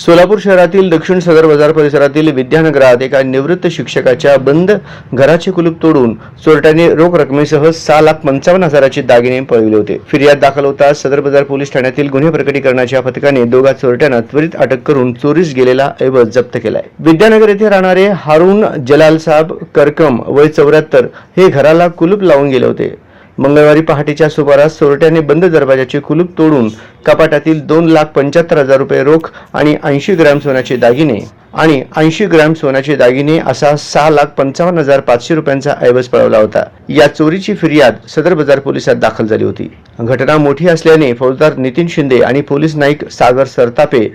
सोलापूर शहरातील दक्षिण सदर बाजार परिसरातील विद्यानगरात एका निवृत्त शिक्षकाच्या बंद घराचे कुलूप तोडून चोरट्याने रोख रकमेसह सहा लाख पंचावन्न हजाराचे दागिने पळविले होते. फिर्याद दाखल होता सदर बाजार पोलीस ठाण्यातील गुन्हे प्रकटीकरणाच्या पथकाने दोघा चोरट्यांना त्वरित अटक करून चोरीस गेलेला ऐवज जप्त केलाय. विद्यानगर येथे राहणारे हारून जलाल साहेब करकम वय चौऱ्याहत्तर हे घराला कुलूप लावून गेले होते. मंगळवारी पहाटेच्या सुमारास चोरट्याने बंद दरवाजाचे कुलूप तोडून कपाटातील दोन लाख पंच्याहत्तर हजार रुपये रोख आणि ऐंशी ग्रॅम सोन्याचे दागिने आणि ऐंशी ग्रॅम सोन्याचे दागिने असा सहा लाख पंचावन्न हजार पाचशे रुपयांचा ऐवज पळवला होता. या चोरीची फिर्याद सदर बाजार पोलिसात दाखल झाली होती. घटना मोठी असल्याने फौजदार नितीन शिंदे आणि पोलीस नाईक सागर सरतापे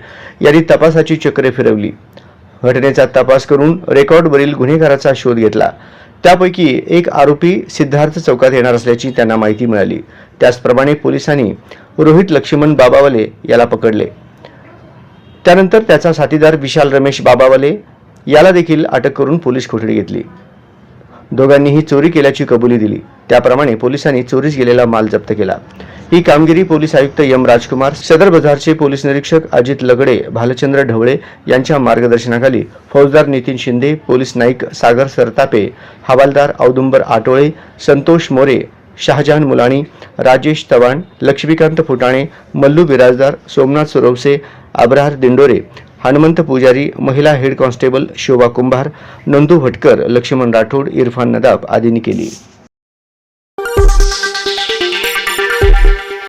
यांनी तपासाची चक्रे फिरवली. घटनेचा तपास करून रेकॉर्डवरील गुन्हेगाराचा शोध घेतला. त्यापैकी एक आरोपी सिद्धार्थ चौकात येणार असल्याची त्यांना माहिती मिळाली. त्याचप्रमाणे पोलिसांनी रोहित लक्ष्मण बाबावले याला पकडले. त्यानंतर त्याचा साथीदार विशाल रमेश बाबावले याला देखील अटक करून पोलीस कोठडी घेतली. दोघांनीही चोरी केल्याची कबुली दिली. त्याप्रमाणे पोलिसांनी चोरीस गेलेला माल जप्त केला. ही कामगिरी पोलीस आयुक्त एम राजकुमार सदर बाजारचे पोलीस निरीक्षक अजित लगडे भालचंद्र ढवळे यांच्या मार्गदर्शनाखाली फौजदार नितीन शिंदे पोलीस नाईक सागर सरतापे हवालदार औदुंबर आटोळे संतोष मोरे शहाजहान मुलाणी राजेश तवाण लक्ष्मीकांत फुटाणे मल्लू बिराजदार सोमनाथ सुरवसे अब्रार दिंडोरे हनुमंत पुजारी महिला हेड कॉन्स्टेबल शोभा कुंभार नंदू भटकर लक्ष्मण राठोड इरफान नदाब आदींनी केली.